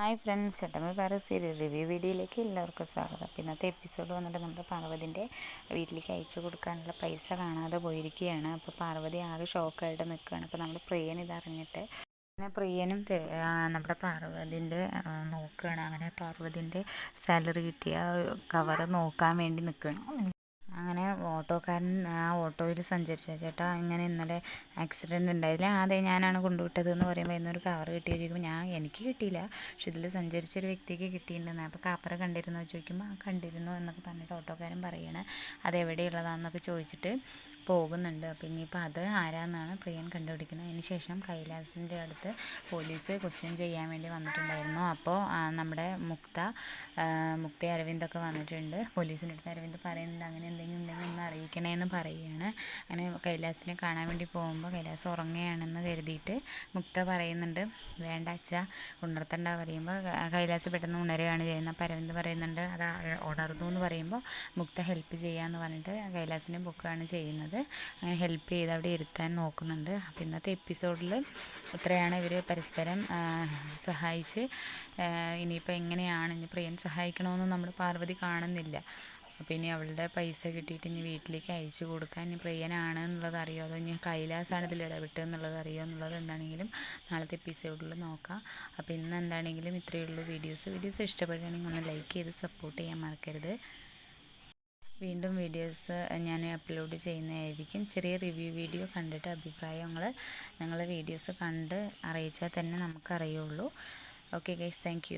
Hi friends ചേട്ടമ്മ വേറെ serial review വീഡിയോയിലേക്ക് എല്ലാവർക്കും സ്വാഗതം. അപ്പോൾ ഇന്നത്തെ എപ്പിസോഡ് വന്നിട്ട് നമ്മുടെ പാർവതിന്റെ വീട്ടിലേക്ക് അയച്ചു കൊടുക്കാനുള്ള പൈസ കാണാതെ പോയിരിക്കുകയാണ്. അപ്പോൾ പാർവതി ആകെ ഷോക്കായിട്ട് നിൽക്കുകയാണ്. അപ്പോൾ നമ്മുടെ പ്രിയൻ ഇതറിഞ്ഞിട്ട് അങ്ങനെ പ്രിയനും നമ്മുടെ പാർവതിന്റെ നോക്കുകയാണ്. അങ്ങനെ പാർവതിന്റെ സാലറി കിട്ടിയ കവർ നോക്കാൻ വേണ്ടി നിൽക്കുകയാണ്. അങ്ങനെ ഓട്ടോക്കാരൻ ആ ഓട്ടോയിൽ സഞ്ചരിച്ച ചേട്ടാ ഇങ്ങനെ ഇന്നലെ ആക്സിഡന്റ് ഉണ്ടായില്ല അതെ ഞാനാണ് കൊണ്ടുവിട്ടത് എന്ന് പറയുമ്പോൾ ഇന്നൊരു കവർ കിട്ടിയ ചോദിക്കുമ്പോൾ ഞാൻ എനിക്ക് കിട്ടിയില്ല. പക്ഷെ ഇതിൽ സഞ്ചരിച്ചൊരു വ്യക്തിക്ക് കിട്ടിയിട്ടുണ്ടെന്ന്. അപ്പോൾ കാപ്പറ കണ്ടിരുന്നോ? ചോദിക്കുമ്പോൾ ആ കണ്ടിരുന്നു എന്നൊക്കെ പറഞ്ഞിട്ട് ഓട്ടോക്കാരൻ പറയണേ അതെവിടെയുള്ളതാണെന്നൊക്കെ ചോദിച്ചിട്ട് പോകുന്നുണ്ട്. അപ്പോൾ ഇനിയിപ്പോൾ അത് ആരാന്നാണ് പ്രിയൻ കണ്ടുപിടിക്കുന്നത്. അതിന് ശേഷം കൈലാസിന്റെ അടുത്ത് പോലീസ് ക്വസ്റ്റ്യൻ ചെയ്യാൻ വേണ്ടി വന്നിട്ടുണ്ടായിരുന്നു. അപ്പോൾ നമ്മുടെ മുക്ത മുക്തി അരവിന്ദൊക്കെ വന്നിട്ടുണ്ട്. പോലീസിന്റെ അടുത്ത് അരവിന്ദ് പറയുന്നുണ്ട് അങ്ങനെ എന്തെങ്കിലും ഉണ്ടെങ്കിൽ ഒന്ന് അറിയിക്കണേന്ന് പറയുകയാണ്. അങ്ങനെ കൈലാസിനെ കാണാൻ വേണ്ടി പോകുമ്പോൾ കൈലാസ് ഉറങ്ങുകയാണെന്ന് കരുതിയിട്ട് മുക്ത പറയുന്നുണ്ട് വേണ്ട അച്ഛ ഉണർത്തണ്ട. പറയുമ്പോൾ കൈലാസ് പെട്ടെന്ന് ഉണരുകയാണ് ചെയ്യുന്നത്. അപ്പോൾ അരവിന്ദ് പറയുന്നുണ്ട് അത് ഉണർന്നു എന്ന് പറയുമ്പോൾ മുക്ത ഹെൽപ്പ് ചെയ്യാമെന്ന് പറഞ്ഞിട്ട് കൈലാസിനെ ബുക്കാണ് ചെയ്യുന്നത്. അങ്ങനെ ഹെൽപ്പ് ചെയ്ത് അവിടെ ഇരുത്താൻ നോക്കുന്നുണ്ട്. അപ്പോൾ ഇന്നത്തെ എപ്പിസോഡിൽ ഇത്രയാണ് ഇവർ പരസ്പരം സഹായിച്ച് ഇനിയിപ്പോൾ എങ്ങനെയാണ് ഇനി പ്രിയൻ സഹായിക്കണമെന്ന് നമ്മൾ പാർവതി കാണുന്നില്ല. അപ്പോൾ ഇനി അവളുടെ പൈസ കിട്ടിയിട്ട് ഇനി വീട്ടിലേക്ക് അയച്ചു കൊടുക്കാൻ ഇനി പ്രിയനാണ് എന്നുള്ളത് അറിയോ? അതോ ഇനി കൈലാസാണ് ഇതിൽ ഇടപെട്ട് എന്നുള്ളത് അറിയോ? എന്നുള്ളത് എന്താണെങ്കിലും നാളത്തെ എപ്പിസോഡിൽ നോക്കാം. അപ്പോൾ ഇന്ന് എന്താണെങ്കിലും ഇത്രയേ വീഡിയോസ്. വീഡിയോസ് ഇഷ്ടപ്പെടുകയാണെങ്കിൽ ഒന്ന് ലൈക്ക് ചെയ്ത് സപ്പോർട്ട് ചെയ്യാൻ മറക്കരുത്. വീണ്ടും വീഡിയോസ് ഞാൻ അപ്ലോഡ് ചെയ്യുന്നതായിരിക്കും. ചെറിയ റിവ്യൂ വീഡിയോ കണ്ടിട്ട് അഭിപ്രായങ്ങൾ നിങ്ങൾ വീഡിയോസ് കണ്ട് അറിയിച്ചാൽ തന്നെ നമുക്കറിയുള്ളൂ. Okay guys thank